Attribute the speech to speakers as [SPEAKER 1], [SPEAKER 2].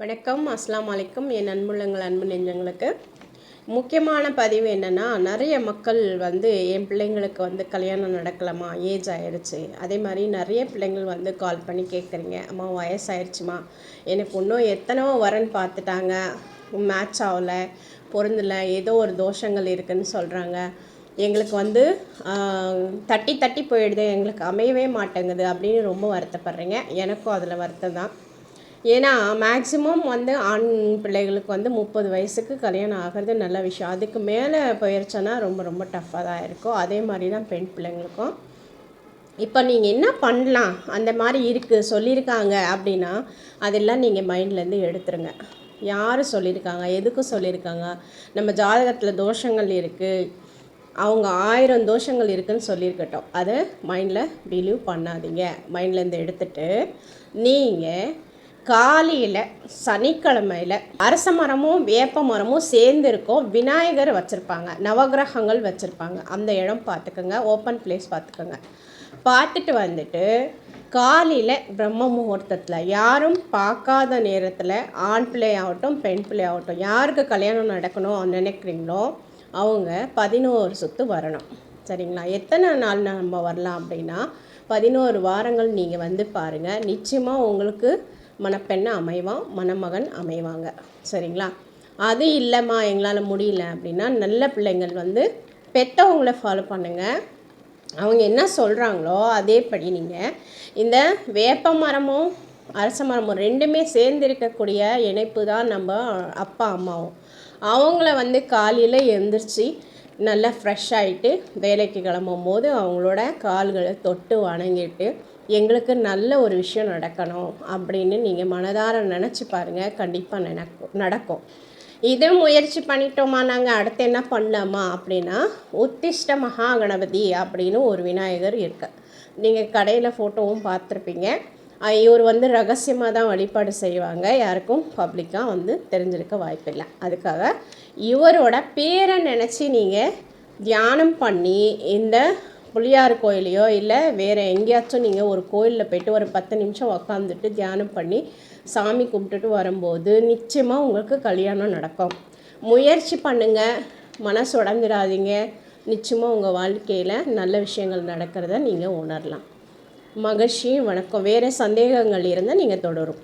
[SPEAKER 1] வணக்கம் அஸ்லாம் அலைக்கும் என் அன்புள்ளங்கள் அன்பு நெஞ்சங்களுக்கு. முக்கியமான பதிவு என்னென்னா நிறைய மக்கள் வந்து என் பிள்ளைங்களுக்கு வந்து கல்யாணம் நடக்கலாமா ஏஜ் ஆயிடுச்சு அதே மாதிரி நிறைய பிள்ளைங்கள் வந்து கால் பண்ணி கேட்குறீங்க அம்மா வயசாயிருச்சுமா? எனக்கு இன்னும் எத்தனையோ வரன் பார்த்துட்டாங்க மேட்ச் ஆகலை பொருந்தலை ஏதோ ஒரு தோஷங்கள் இருக்குதுன்னு சொல்கிறாங்க எங்களுக்கு வந்து தட்டி தட்டி போயிடுது. எங்களுக்கு அமையவே மாட்டேங்குது அப்படின்னு ரொம்ப வருத்தப்படுறீங்க. எனக்கும் அதில் வருத்தம் தான். ஏன்னா மேக்ஸிமம் வந்து ஆண் பிள்ளைகளுக்கு வந்து முப்பது வயசுக்கு கல்யாணம் ஆகிறது நல்ல விஷயம். அதுக்கு மேலே போயிருச்சுன்னா ரொம்ப ரொம்ப டஃப்பாக தான் இருக்கும். அதே மாதிரி தான் பெண் பிள்ளைங்களுக்கும். இப்போ நீங்கள் என்ன பண்ணலாம்? அந்த மாதிரி இருக்குது சொல்லியிருக்காங்க அப்படின்னா அதெல்லாம் நீங்கள் மைண்ட்லேருந்து எடுத்துருங்க. யார் சொல்லியிருக்காங்க எதுக்கும் சொல்லியிருக்காங்க நம்ம ஜாதகத்தில் தோஷங்கள் இருக்குது அவங்க ஆயிரம் தோஷங்கள் இருக்குன்னு சொல்லியிருக்கட்டும் அதை மைண்டில் பிலீவ் பண்ணாதீங்க. மைண்ட்லேருந்து எடுத்துகிட்டு நீங்கள் காலையில் சனிக்கிழமையில் அரச மரமும் வேப்ப மரமும் சேர்ந்து இருக்கும் விநாயகர் வச்சுருப்பாங்க நவகிரகங்கள் வச்சுருப்பாங்க. அந்த இடம் பார்த்துக்கோங்க ஓப்பன் பிளேஸ் பார்த்துக்கோங்க. பார்த்துட்டு வந்துட்டு காலையில் பிரம்ம முகூர்த்தத்தில் யாரும் பார்க்காத நேரத்தில் ஆண் பிள்ளை ஆகட்டும் பெண் பிள்ளை ஆகட்டும் யாருக்கு கல்யாணம் நடக்கணும் நினைக்கிறீங்களோ அவங்க பதினோரு சுற்று வரணும். சரிங்களா? எத்தனை நாள் நம்ம வரலாம் அப்படின்னா பதினோரு வாரங்கள் நீங்கள் வந்து பாருங்கள் நிச்சயமாக உங்களுக்கு மணப்பெண்ணை அமைவான் மணமகன் அமைவாங்க. சரிங்களா? அது இல்லைம்மா எங்களால் முடியல அப்படின்னா நல்ல பிள்ளைங்கள் வந்து பெற்றவங்கள ஃபாலோ பண்ணுங்கள் அவங்க என்ன சொல்கிறாங்களோ அதேபடி நீங்கள் இந்த வேப்ப மரமும் அரச மரமும் ரெண்டுமே சேர்ந்து இருக்கக்கூடிய இணைப்பு தான் நம்ம அப்பா அம்மாவும். அவங்கள வந்து காலையில் எழுந்திரிச்சு நல்லா ஃப்ரெஷ் ஆகிட்டு வேலைக்கு கிளம்பும் போது அவங்களோட கால்களை தொட்டு வணங்கிட்டு எங்களுக்கு நல்ல ஒரு விஷயம் நடக்கணும் அப்படின்னு நீங்கள் மனதார நினச்சி பாருங்கள் கண்டிப்பாக நினக்கும் நடக்கும். இதை முயற்சி பண்ணிட்டோமா? நாங்கள் அடுத்து என்ன பண்ணலாமா? அப்படின்னா உத்திஷ்ட மகா கணபதி அப்படின்னு ஒரு விநாயகர் இருக்கு நீங்கள் கடையில் ஃபோட்டோவும் பார்த்துருப்பீங்க. இவர் வந்து ரகசியமாக தான் வழிபாடு செய்வாங்க. யாருக்கும் பப்ளிக்காக வந்து தெரிஞ்சிருக்க வாய்ப்பில்லை. அதுக்காக இவரோட பேரை நினச்சி நீங்கள் தியானம் பண்ணி இந்த புளியார் கோயிலையோ இல்லை வேறு எங்கேயாச்சும் நீங்கள் ஒரு கோயிலில் போய்ட்டு ஒரு பத்து நிமிஷம் உக்காந்துட்டு தியானம் பண்ணி சாமி கும்பிட்டுட்டு வரும்போது நிச்சயமாக உங்களுக்கு கல்யாணம் நடக்கும். முயற்சி பண்ணுங்கள் மனசு உடஞ்சிடாதீங்க நிச்சயமாக உங்கள் வாழ்க்கையில் நல்ல விஷயங்கள் நடக்கிறத நீங்கள் உணரலாம். மகிழ்ச்சியும் வணக்கம். வேறு சந்தேகங்கள் இருந்தால் நீங்கள் தொடரும்.